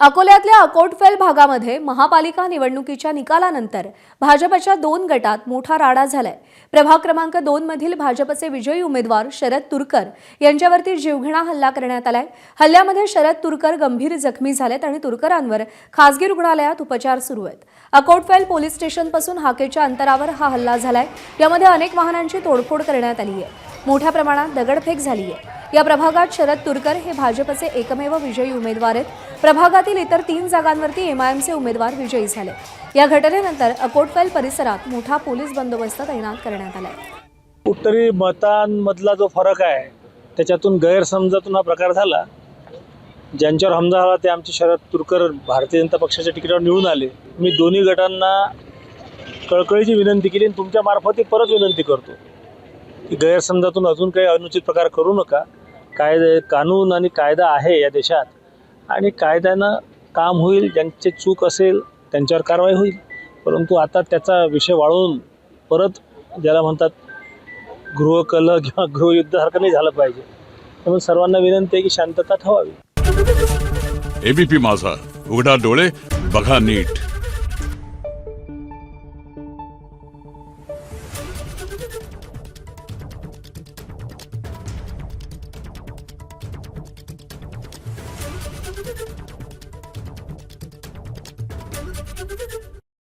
अकोल्यातल्या अकोटफेल भागामध्ये महापालिका निवडणुकीच्या निकालानंतर भाजपच्या दोन गटात मोठा राडा झालाय. प्रभाग क्रमांक दोन मधील भाजपचे विजयी उमेदवार शरद तुरकर यांच्यावरती जीवघेणा हल्ला करण्यात आलाय. हल्ल्यामध्ये शरद तुरकर गंभीर जखमी झालेत आणि तुरकरांवर खासगी रुग्णालयात उपचार सुरू आहेत. अकोटफेल पोलीस स्टेशनपासून हाकेच्या अंतरावर हा हल्ला झालाय. यामध्ये अनेक वाहनांची तोडफोड करण्यात आली आहे मोठ्या प्रमाणात दगडफेक झाली आहे या प्रभागात शरद तुरकर हे भाजपचे एकमेव विजयी उमेदवार आहेत. प्रभागातील इतर तीन जागांवरती एमआयएमचे उमेदवार विजयी झाले. या घटनेनंतर अकोटफेल परिसरात मोठा पोलीस बंदोबस्त तैनात करण्यात आलाय. कुठतरी मतांमधला जो फरक आहे त्याच्यातून गैरसमजातून हा प्रकार झाला. ज्यांच्यावर हमजा झाला ते आमचे शरद तुरकर भारतीय जनता पक्षाच्या तिकिटावर निवडून आले. मी दोन्ही गटांना कळकळीची विनंती केली आणि तुमच्या मार्फत परत विनंती करतो. की गैरसमजातून अजून काही अनुचित प्रकार करू नका. कायदे कानून आणि कायदा आहे या देशात. आणि कायद्यानं काम होईल ज्यांचे चूक असेल त्यांच्यावर कारवाई होईल. परंतु आता त्याचा विषय वाढवून परत ज्याला म्हणतात गृहकलह किंवा गृहयुद्धासारखं नाही झालं पाहिजे. त्यामुळे सर्वांना विनंती आहे की शांतता ठेवावी. एबीपी माझा. उघडा डोळे बघा नीट.